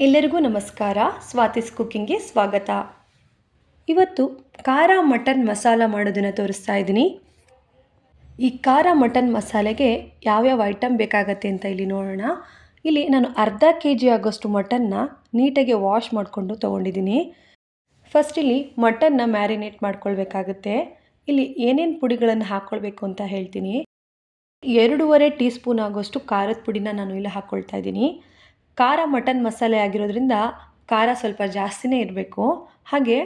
ಎಲ್ಲರಿಗೂ ನಮಸ್ಕಾರ. ಸ್ವಾತಿಸ್ ಕುಕ್ಕಿಂಗ್ಗೆ ಸ್ವಾಗತ. ಇವತ್ತು ಖಾರ ಮಟನ್ ಮಸಾಲ ಮಾಡೋದನ್ನು ತೋರಿಸ್ತಾ ಇದ್ದೀನಿ. ಈ ಖಾರ ಮಟನ್ ಮಸಾಲೆಗೆ ಯಾವ್ಯಾವ ಐಟಮ್ ಬೇಕಾಗತ್ತೆ ಅಂತ ಇಲ್ಲಿ ನೋಡೋಣ. ಇಲ್ಲಿ ನಾನು ಅರ್ಧ ಕೆ ಜಿ ಆಗೋಷ್ಟು ಮಟನ್ನ ನೀಟಾಗಿ ವಾಶ್ ಮಾಡಿಕೊಂಡು ತೊಗೊಂಡಿದ್ದೀನಿ. ಫಸ್ಟ್ ಇಲ್ಲಿ ಮಟನ್ನ ಮ್ಯಾರಿನೇಟ್ ಮಾಡ್ಕೊಳ್ಬೇಕಾಗತ್ತೆ. ಇಲ್ಲಿ ಏನೇನು ಪುಡಿಗಳನ್ನು ಹಾಕ್ಕೊಳ್ಬೇಕು ಅಂತ ಹೇಳ್ತೀನಿ. ಎರಡೂವರೆ ಟೀ ಸ್ಪೂನ್ ಆಗೋಷ್ಟು ಖಾರದ ಪುಡಿನ ನಾನು ಇಲ್ಲಿ ಹಾಕ್ಕೊಳ್ತಾ ಇದ್ದೀನಿ. ಖಾರ ಮಟನ್ ಮಸಾಲೆ ಆಗಿರೋದ್ರಿಂದ ಖಾರ ಸ್ವಲ್ಪ ಜಾಸ್ತಿನೇ ಇರಬೇಕು. ಹಾಗೆ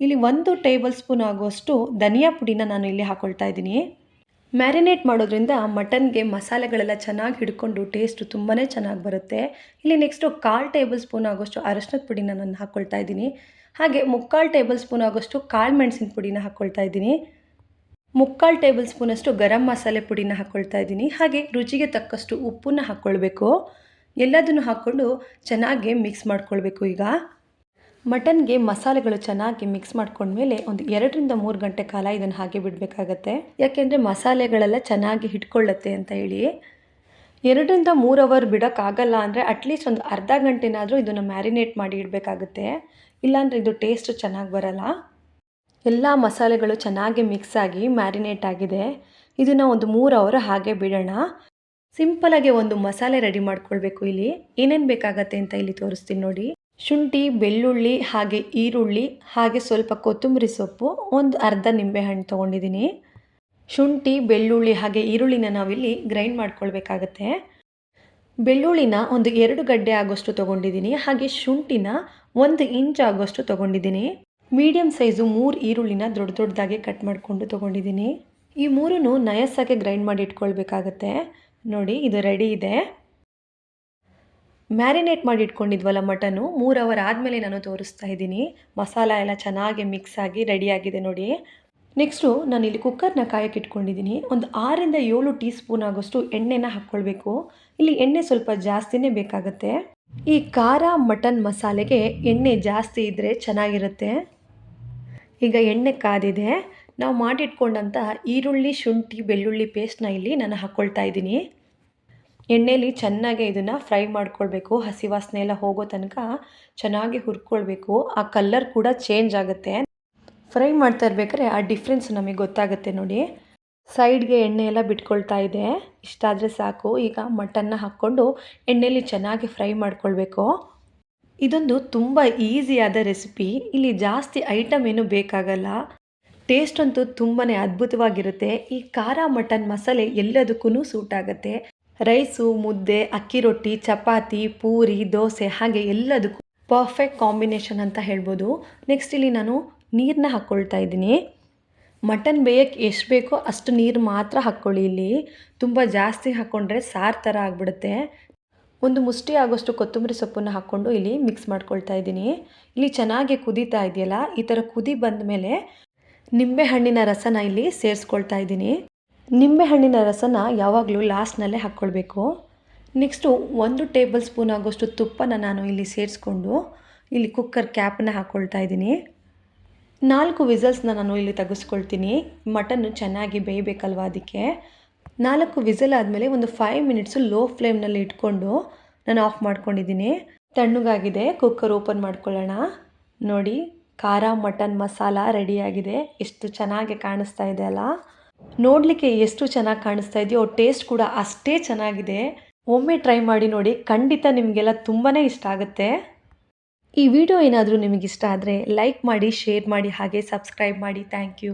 ಇಲ್ಲಿ ಒಂದು ಟೇಬಲ್ ಸ್ಪೂನ್ ಆಗುವಷ್ಟು ಧನಿಯಾ ಪುಡಿನ ನಾನು ಇಲ್ಲಿ ಹಾಕ್ಕೊಳ್ತಾ ಇದ್ದೀನಿ. ಮ್ಯಾರಿನೇಟ್ ಮಾಡೋದ್ರಿಂದ ಮಟನ್ಗೆ ಮಸಾಲೆಗಳೆಲ್ಲ ಚೆನ್ನಾಗಿ ಹಿಡ್ಕೊಂಡು ಟೇಸ್ಟು ತುಂಬಾ ಚೆನ್ನಾಗಿ ಬರುತ್ತೆ. ಇಲ್ಲಿ ನೆಕ್ಸ್ಟು ಕಾಲು ಟೇಬಲ್ ಸ್ಪೂನ್ ಆಗೋಷ್ಟು ಅರಶಿನದ ಪುಡಿನ ನಾನು ಹಾಕ್ಕೊಳ್ತಾ ಇದ್ದೀನಿ. ಹಾಗೆ ಮುಕ್ಕಾಲು ಟೇಬಲ್ ಸ್ಪೂನ್ ಆಗೋಷ್ಟು ಕಾಳು ಮೆಣಸಿನ ಪುಡಿನ ಹಾಕ್ಕೊಳ್ತಾ ಇದ್ದೀನಿ. ಮುಕ್ಕಾಲು ಟೇಬಲ್ ಸ್ಪೂನಷ್ಟು ಗರಂ ಮಸಾಲೆ ಪುಡಿನ ಹಾಕ್ಕೊಳ್ತಾ ಇದ್ದೀನಿ. ಹಾಗೆ ರುಚಿಗೆ ತಕ್ಕಷ್ಟು ಉಪ್ಪನ್ನ ಹಾಕ್ಕೊಳ್ಬೇಕು ಎಲ್ಲದನ್ನು ಹಾಕ್ಕೊಂಡು ಚೆನ್ನಾಗಿ ಮಿಕ್ಸ್ ಮಾಡ್ಕೊಳ್ಬೇಕು ಈಗ. ಮಟನ್ಗೆ ಮಸಾಲೆಗಳು ಚೆನ್ನಾಗಿ ಮಿಕ್ಸ್ ಮಾಡ್ಕೊಂಡ್ಮೇಲೆ ಒಂದು ಎರಡರಿಂದ ಮೂರು ಗಂಟೆ ಕಾಲ ಇದನ್ನು ಹಾಗೆ ಬಿಡಬೇಕಾಗತ್ತೆ. ಯಾಕೆಂದರೆ ಮಸಾಲೆಗಳೆಲ್ಲ ಚೆನ್ನಾಗಿ ಹಿಡ್ಕೊಳ್ಳುತ್ತೆ ಅಂತ ಹೇಳಿ. ಎರಡರಿಂದ ಮೂರು ಅವರ್ ಬಿಡೋಕ್ಕಾಗಲ್ಲ ಅಂದರೆ ಅಟ್ಲೀಸ್ಟ್ ಒಂದು ಅರ್ಧ ಗಂಟೆನಾದರೂ ಇದನ್ನು ಮ್ಯಾರಿನೇಟ್ ಮಾಡಿ ಇಡಬೇಕಾಗುತ್ತೆ. ಇಲ್ಲಾಂದರೆ ಇದು ಟೇಸ್ಟ್ ಚೆನ್ನಾಗಿ ಬರಲ್ಲ. ಎಲ್ಲ ಮಸಾಲೆಗಳು ಚೆನ್ನಾಗಿ ಮಿಕ್ಸ್ ಆಗಿ ಮ್ಯಾರಿನೇಟ್ ಆಗಿದೆ. ಇದನ್ನು ಒಂದು ಮೂರು ಅವರ್ ಹಾಗೆ ಬಿಡೋಣ. ಸಿಂಪಲಾಗಿ ಒಂದು ಮಸಾಲೆ ರೆಡಿ ಮಾಡ್ಕೊಳ್ಬೇಕು ಇಲ್ಲಿ. ಏನೇನು ಬೇಕಾಗತ್ತೆ ಅಂತ ಇಲ್ಲಿ ತೋರಿಸ್ತೀನಿ ನೋಡಿ. ಶುಂಠಿ, ಬೆಳ್ಳುಳ್ಳಿ, ಹಾಗೆ ಈರುಳ್ಳಿ, ಹಾಗೆ ಸ್ವಲ್ಪ ಕೊತ್ತಂಬರಿ ಸೊಪ್ಪು, ಒಂದು ಅರ್ಧ ನಿಂಬೆಹಣ್ಣು ತೊಗೊಂಡಿದ್ದೀನಿ. ಶುಂಠಿ, ಬೆಳ್ಳುಳ್ಳಿ, ಹಾಗೆ ಈರುಳ್ಳಿನ ನಾವಿಲ್ಲಿ ಗ್ರೈಂಡ್ ಮಾಡ್ಕೊಳ್ಬೇಕಾಗತ್ತೆ. ಬೆಳ್ಳುಳ್ಳಿನ ಒಂದು ಎರಡು ಗಡ್ಡೆ ಆಗೋಷ್ಟು ತೊಗೊಂಡಿದ್ದೀನಿ. ಹಾಗೆ ಶುಂಠಿನ ಒಂದು ಇಂಚ್ ಆಗೋಷ್ಟು ತೊಗೊಂಡಿದ್ದೀನಿ. ಮೀಡಿಯಮ್ ಸೈಜು ಮೂರು ಈರುಳ್ಳಿನ ದೊಡ್ಡ ದೊಡ್ಡದಾಗಿ ಕಟ್ ಮಾಡಿಕೊಂಡು ತೊಗೊಂಡಿದ್ದೀನಿ. ಈ ಮೂರನ್ನು ನಯಸ್ಸಾಗೆ ಗ್ರೈಂಡ್ ಮಾಡಿ ಇಟ್ಕೊಳ್ಬೇಕಾಗತ್ತೆ. ನೋಡಿ, ಇದು ರೆಡಿ ಇದೆ. ಮ್ಯಾರಿನೇಟ್ ಮಾಡಿ ಇಟ್ಕೊಂಡಿದ್ವಲ್ಲ ಮಟನು, ಮೂರು ಅವರ್ ಆದಮೇಲೆ ನಾನು ತೋರಿಸ್ತಾ ಇದ್ದೀನಿ. ಮಸಾಲ ಎಲ್ಲ ಚೆನ್ನಾಗಿ ಮಿಕ್ಸ್ ಆಗಿ ರೆಡಿಯಾಗಿದೆ ನೋಡಿ. ನೆಕ್ಸ್ಟು ನಾನು ಇಲ್ಲಿ ಕುಕ್ಕರ್ನ ಕಾಯಕ್ಕೆ ಇಟ್ಕೊಂಡಿದ್ದೀನಿ. ಒಂದು ಆರರಿಂದ ಏಳು ಟೀ ಸ್ಪೂನ್ ಆಗೋಷ್ಟು ಎಣ್ಣೆನ ಹಾಕ್ಕೊಳ್ಬೇಕು. ಇಲ್ಲಿ ಎಣ್ಣೆ ಸ್ವಲ್ಪ ಜಾಸ್ತಿನೇ ಬೇಕಾಗುತ್ತೆ. ಈ ಖಾರ ಮಟನ್ ಮಸಾಲೆಗೆ ಎಣ್ಣೆ ಜಾಸ್ತಿ ಇದ್ದರೆ ಚೆನ್ನಾಗಿರುತ್ತೆ. ಈಗ ಎಣ್ಣೆ ಕಾದಿದೆ. ನಾವು ಮಾಡಿಟ್ಕೊಂಡಂಥ ಈರುಳ್ಳಿ, ಶುಂಠಿ, ಬೆಳ್ಳುಳ್ಳಿ ಪೇಸ್ಟ್ನ ಇಲ್ಲಿ ನಾನು ಹಾಕ್ಕೊಳ್ತಾ ಇದ್ದೀನಿ. ಎಣ್ಣೆಯಲ್ಲಿ ಚೆನ್ನಾಗಿ ಇದನ್ನು ಫ್ರೈ ಮಾಡ್ಕೊಳ್ಬೇಕು. ಹಸಿ ವಾಸನೆ ಎಲ್ಲ ಹೋಗೋ ತನಕ ಚೆನ್ನಾಗಿ ಹುರ್ಕೊಳ್ಬೇಕು. ಆ ಕಲ್ಲರ್ ಕೂಡ ಚೇಂಜ್ ಆಗುತ್ತೆ. ಫ್ರೈ ಮಾಡ್ತಾ ಇರಬೇಕಾದ್ರೆ ಆ ಡಿಫ್ರೆನ್ಸ್ ನಮಗೆ ಗೊತ್ತಾಗುತ್ತೆ ನೋಡಿ. ಸೈಡ್ಗೆ ಎಣ್ಣೆ ಎಲ್ಲ ಬಿಟ್ಕೊಳ್ತಾ ಇದೆ. ಇಷ್ಟಾದರೆ ಸಾಕು. ಈಗ ಮಟನ್ನ ಹಾಕ್ಕೊಂಡು ಎಣ್ಣೆಯಲ್ಲಿ ಚೆನ್ನಾಗಿ ಫ್ರೈ ಮಾಡ್ಕೊಳ್ಬೇಕು. ಇದೊಂದು ತುಂಬ ಈಸಿಯಾದ ರೆಸಿಪಿ ಇಲ್ಲಿ ಜಾಸ್ತಿ ಐಟಮ್ ಏನು ಬೇಕಾಗಲ್ಲ. ಟೇಸ್ಟ್ ಅಂತೂ ತುಂಬಾ ಅದ್ಭುತವಾಗಿರುತ್ತೆ. ಈ ಖಾರ ಮಟನ್ ಮಸಾಲೆ ಎಲ್ಲದಕ್ಕೂ ಸೂಟ್ ಆಗುತ್ತೆ. ರೈಸು, ಮುದ್ದೆ, ಅಕ್ಕಿ ರೊಟ್ಟಿ, ಚಪಾತಿ, ಪೂರಿ, ದೋಸೆ ಹಾಗೆ ಎಲ್ಲದಕ್ಕೂ ಪರ್ಫೆಕ್ಟ್ ಕಾಂಬಿನೇಷನ್ ಅಂತ ಹೇಳ್ಬೋದು. ನೆಕ್ಸ್ಟ್ ಇಲ್ಲಿ ನಾನು ನೀರನ್ನ ಹಾಕ್ಕೊಳ್ತಾ ಇದ್ದೀನಿ. ಮಟನ್ ಬೇಯಕ್ಕೆ ಎಷ್ಟು ಬೇಕೋ ಅಷ್ಟು ನೀರು ಮಾತ್ರ ಹಾಕ್ಕೊಳ್ಳಿ ಇಲ್ಲಿ. ತುಂಬ ಜಾಸ್ತಿ ಹಾಕ್ಕೊಂಡ್ರೆ ಸಾರು ಥರ ಆಗಿಬಿಡುತ್ತೆ. ಒಂದು ಮುಷ್ಟಿ ಆಗೋಷ್ಟು ಕೊತ್ತಂಬರಿ ಸೊಪ್ಪನ್ನು ಹಾಕ್ಕೊಂಡು ಇಲ್ಲಿ ಮಿಕ್ಸ್ ಮಾಡ್ಕೊಳ್ತಾ ಇದ್ದೀನಿ. ಇಲ್ಲಿ ಚೆನ್ನಾಗಿ ಕುದೀತಾ ಇದೆಯಲ್ಲ? ಈ ಥರ ಕುದಿ ಬಂದ ಮೇಲೆ ನಿಂಬೆಹಣ್ಣಿನ ರಸನ ಇಲ್ಲಿ ಸೇರಿಸ್ಕೊಳ್ತಾ ಇದ್ದೀನಿ. ನಿಂಬೆಹಣ್ಣಿನ ರಸನ ಯಾವಾಗಲೂ ಲಾಸ್ಟ್ನಲ್ಲೇ ಹಾಕ್ಕೊಳ್ಬೇಕು. ನೆಕ್ಸ್ಟು ಒಂದು ಟೇಬಲ್ ಸ್ಪೂನ್ ಆಗೋಷ್ಟು ತುಪ್ಪನ ನಾನು ಇಲ್ಲಿ ಸೇರಿಸ್ಕೊಂಡು ಇಲ್ಲಿ ಕುಕ್ಕರ್ ಕ್ಯಾಪನ್ನ ಹಾಕ್ಕೊಳ್ತಾ ಇದ್ದೀನಿ. ನಾಲ್ಕು ವಿಸಲ್ಸ್ನ ನಾನು ಇಲ್ಲಿ ತೆಗೆಸ್ಕೊಳ್ತೀನಿ. ಮಟನ್ನು ಚೆನ್ನಾಗಿ ಬೇಯಬೇಕಲ್ವ ಅದಕ್ಕೆ? ನಾಲ್ಕು ವಿಸಲ್ ಆದಮೇಲೆ ಒಂದು ಫೈವ್ ಮಿನಿಟ್ಸು ಲೋ ಫ್ಲೇಮ್ನಲ್ಲಿ ಇಟ್ಕೊಂಡು ನಾನು ಆಫ್ ಮಾಡ್ಕೊಂಡಿದ್ದೀನಿ. ತಣ್ಣಗಾಗಿದೆ ಕುಕ್ಕರ್ ಓಪನ್ ಮಾಡ್ಕೊಳ್ಳೋಣ. ನೋಡಿ. ಖಾರ ಮಟನ್ ಮಸಾಲ ರೆಡಿಯಾಗಿದೆ. ಎಷ್ಟು ಚೆನ್ನಾಗಿ ಕಾಣಿಸ್ತಾ ಇದೆ ಅಲ್ಲ? ನೋಡಲಿಕ್ಕೆ ಎಷ್ಟು ಚೆನ್ನಾಗಿ ಕಾಣಿಸ್ತಾ ಇದೆಯೋ, ಟೇಸ್ಟ್ ಕೂಡ ಅಷ್ಟೇ ಚೆನ್ನಾಗಿದೆ. ಒಮ್ಮೆ ಟ್ರೈ ಮಾಡಿ ನೋಡಿ, ಖಂಡಿತ ನಿಮಗೆಲ್ಲ ತುಂಬಾ ಇಷ್ಟ ಆಗುತ್ತೆ. ಈ ವಿಡಿಯೋ ಏನಾದರೂ ನಿಮಗಿಷ್ಟ ಆದರೆ ಲೈಕ್ ಮಾಡಿ, ಶೇರ್ ಮಾಡಿ, ಹಾಗೆ ಸಬ್ಸ್ಕ್ರೈಬ್ ಮಾಡಿ. Thank you.